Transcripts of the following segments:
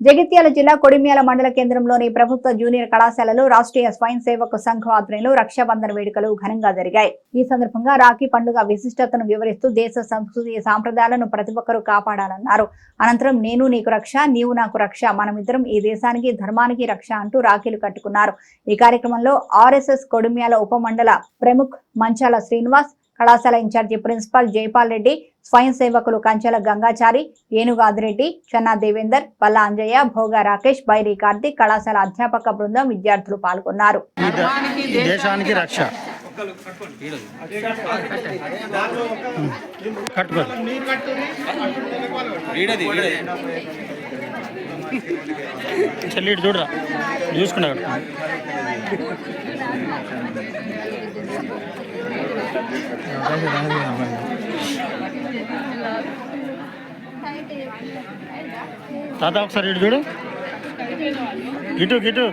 జగిత్యాల జిల్లా కొడిమ్యాల మండల కేంద్రంలోని ప్రభుత్వ జూనియర్ కళాశాలలో రాష్ట్రీయ స్వయం సేవక సంఘం ఆధ్వర్యంలో రక్షాబంధన వేడుకలు ఘనంగా జరిగాయి. ఈ సందర్భంగా రాఖీ పండుగ విశిష్టతను వివరిస్తూ దేశ సంస్కృతి సాంప్రదాయాలను ప్రతి ఒక్కరూ కాపాడాలన్నారు. అనంతరం నేను నీకు రక్ష నీవు నాకు రక్ష మనమిద్దరం ఈ దేశానికి ధర్మానికి రక్ష అంటూ రాఖీలు కట్టుకున్నారు. ఈ కార్యక్రమంలో ఆర్ఎస్ఎస్ కొడిమ్యాల ఉపమండల ప్రముఖ్ మంచాల శ్రీనివాస్ కళాశాల ఇన్ఛార్జి ప్రిన్సిపాల్ జైపాల్ రెడ్డి స్వయం సేవకులు కంచెల గంగాచారి ఏనుగాదిరెడ్డి చెన్నా దేవేందర్ పల్ల అంజయ్య భోగా రాకేష్ బైరి కార్తీక్ కళాశాల అధ్యాపక బృందం విద్యార్థులు పాల్గొన్నారు. దేశానికి రక్ష. చూడరా. చూసుకున్నా తాత ఒకసారి ఇటు చూడు. ఇటు ఇటు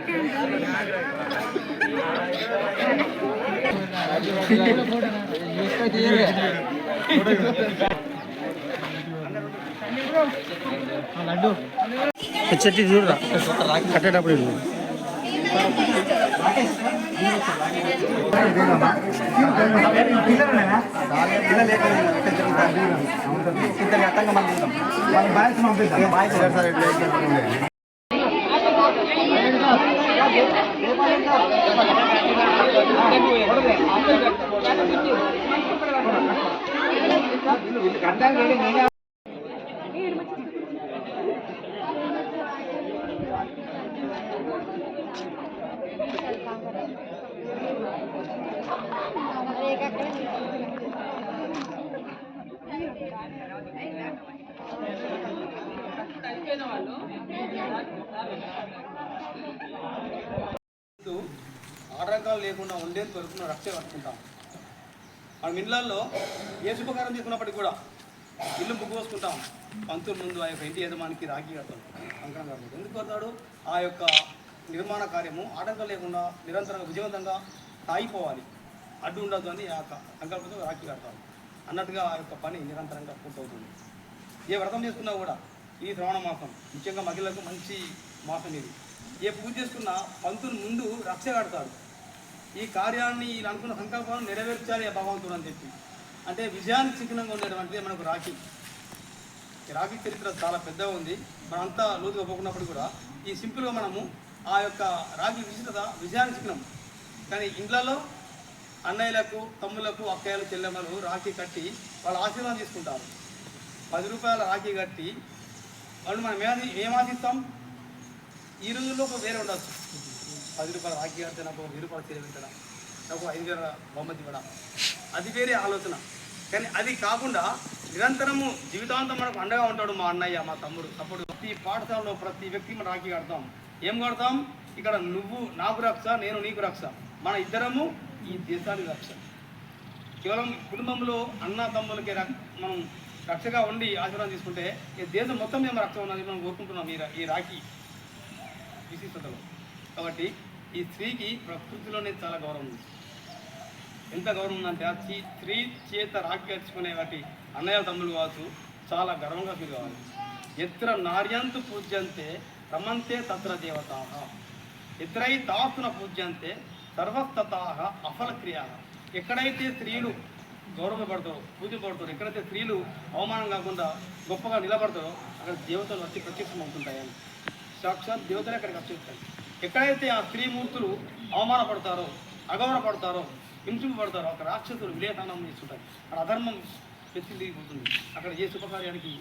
చెట్టు ఇటు చూడరా. కట్టేటప్పుడు ఇటు చూడు. చుట్టూ ఆటంకాలు లేకుండా ఉండేంత వరకు రక్ష కట్టుకుంటాం. మన ఇళ్ళల్లో ఏ శుభకారం తీసుకున్నప్పటికీ కూడా ఇల్లు బుక్ పంతులు పంతుల ముందు ఆ యొక్క ఇంటి యజమానికి రాఖీ కడతాం. కంకణం కడతాం ఎందుకు కడతాడు? ఆ యొక్క నిర్మాణ కార్యము ఆటంకం లేకుండా నిరంతరంగా విజయవంతంగా సాగిపోవాలి. అడ్డు ఉండదు అని ఆ యొక్క సంకల్పంతో రాఖీ కడతారు అన్నట్టుగా ఆ యొక్క పని నిరంతరంగా పూర్తవుతుంది. ఏ వ్రతం చేసుకున్నా కూడా ఈ శ్రవణ మాసం ముఖ్యంగా మహిళలకు మంచి మాసం ఇది. ఏ పూజ చేసుకున్నా పంతులు ముందు రక్ష కడతాడు. ఈ కార్యాన్ని ఇలా అనుకున్న సంకల్పాలను నెరవేర్చాలి ఆ భగవంతుడు అని చెప్పి. అంటే విజయానికి చిహ్నంగా ఉండేటువంటిది మనకు రాఖీ. రాఖీ చరిత్ర చాలా పెద్దగా ఉంది. మనంతా లోతుగా పోకున్నప్పుడు కూడా ఈ సింపుల్గా మనము ఆ యొక్క రాఖీ విశిష్టత విజయానికి చిహ్నం. కానీ ఇండ్లలో అన్నయ్యలకు తమ్ములకు అక్కయ్యలు చెల్లెమ్మలు రాఖీ కట్టి వాళ్ళ ఆశీర్వాదం తీసుకుంటారు. పది రూపాయల రాఖీ కట్టి వాళ్ళు మనం ఏది ఏం ఆశిస్తాం? ఈ రోజుల్లో ఒక వేరే ఉండొచ్చు. పది రూపాయల రాఖీ కడితే నాకు ఒక వెయ్యి రూపాయలు చేయించడం నాకు ఐదు వేల బహుమతి ఇవ్వడం. అది వేరే ఆలోచన. కానీ అది కాకుండా నిరంతరము జీవితాంతం మనకు అండగా ఉంటాడు మా అన్నయ్య మా తమ్ముడు. తప్పుడు ప్రతి పాఠశాలలో ప్రతి వ్యక్తి మనం రాఖీ కడతాం. ఏం కడతాం? ఇక్కడ నువ్వు నాకు రక్ష నేను నీకు రక్ష. మన ఇద్దరము ఈ దేశానికి రక్ష. కేవలం కుటుంబంలో అన్న తమ్ములకి మనం రక్షగా ఉండి ఆశీర్వాదం తీసుకుంటే ఈ దేశం మొత్తం మేము రక్ష ఉన్నది మనం కోరుకుంటున్నాం ఈ ఈ రాఖీ. విశిష్టతలో కాబట్టి ఈ స్త్రీకి ప్రకృతిలోనే చాలా గౌరవం ఉంది. ఎంత గౌరవం ఉందంటే ఆ స్త్రీ చేత రాఖీ కట్టుకునే వాటి అన్నయ్య తమ్ములు కావచ్చు చాలా గర్వంగా ఫీల్ కావాలి. ఎత్ర నార్యంతు పూజ్యంతే రమంతే తత్ర దేవత. ఎత్రై తాస్తున పూజ్యంతే సర్వస్తతా అఫల క్రియా. ఎక్కడైతే స్త్రీలు గౌరవపడతారో పూజపడతారో ఎక్కడైతే స్త్రీలు అవమానం కాకుండా గొప్పగా నిలబడతారో అక్కడ దేవతలు వచ్చి ప్రత్యక్షం అవుతుంటాయని సాక్షాత్ దేవతలే అక్కడికి వచ్చేస్తాయి ఎక్కడైతే ఆ స్త్రీమూర్తులు అవమానపడతారో అగౌరవపడతారో హింసింపబడతారో అక్కడ రాక్షసులు విలేసానం చేస్తుంటారు. అక్కడ అధర్మం ఎత్తిపోతుంది అక్కడ ఏ శుభకార్యానికి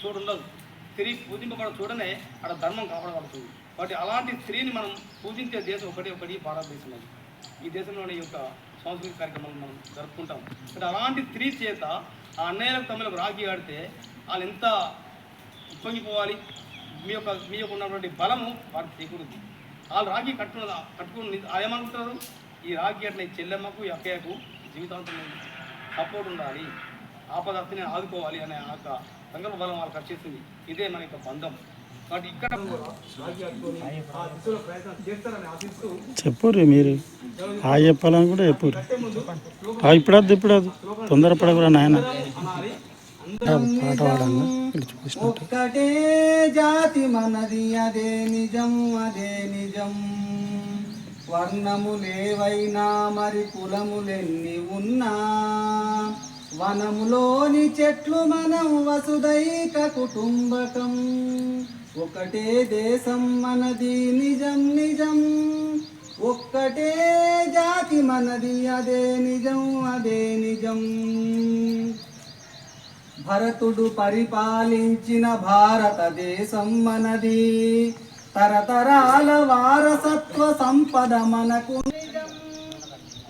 చూడుండదు స్త్రీ పూజింపబడ చూడనే అక్కడ ధర్మం కాపాడబడుతుంది. కాబట్టి అలాంటి స్త్రీని మనం పూజించే దేశం ఒకటి ఒకటి భారతదేశం అది. ఈ దేశంలోని యొక్క సాంస్కృతిక కార్యక్రమాలు మనం జరుపుకుంటాం. అంటే అలాంటి స్త్రీ చేత ఆ అన్నయ్యలకు తమ్ములకు రాఖీ ఆడితే వాళ్ళు ఎంత ఉప్పొంగిపోవాలి? మీ యొక్క మీ యొక్క ఉన్నటువంటి బలము వారికి చేకూరుద్ది. వాళ్ళు రాఖీ కట్టుకున్న కట్టుకుని ఆ ఏమనుకుంటారు ఈ రాఖీ అట్లా ఈ చెల్లెమ్మకు ఈ అక్కయ్యకు జీవితాంతం సపోర్ట్ ఉండాలి. ఆపదత్తి నేను ఆదుకోవాలి అనే ఆ యొక్క సంకల్ప బలం వాళ్ళకి వచ్చేసింది. ఇదే మన యొక్క బంధం. కాబట్టి ఇక్కడ రాఖీ కట్టుకొని ఆ దిశలో ప్రయత్నం చేస్తారని ఆశిస్తూ చెప్పుర్రి మీరు. ఆ చెప్పాలని కూడా చెప్పుర్రి. ఆ ఇప్పుడద్దు ఇప్పుడద్దు. తొందరపడకురా నాయన. పాట పాడంగా ఒక్కటే జాతి మనది అదే నిజం అదే నిజం. వర్ణములేవైనా మరి కులములెన్ని ఉన్నా. వనములోని చెట్లు మనం వసుదైక కుటుంబకం. ఒకటే దేశం మనది నిజం నిజం. ఒక్కటే జాతి మనది అదే నిజం అదే నిజం. భరతుడు పరిపాలించిన భారతదేశం మనది. తరతరాల వారసత్వ సంపద మనకు నిజం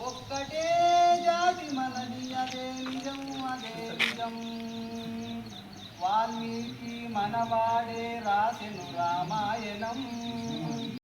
ఒక్కటే జాతి మనది అదే నిజం అదే నిజం వాల్మీకి మనవాడే రాసెను రామాయణం.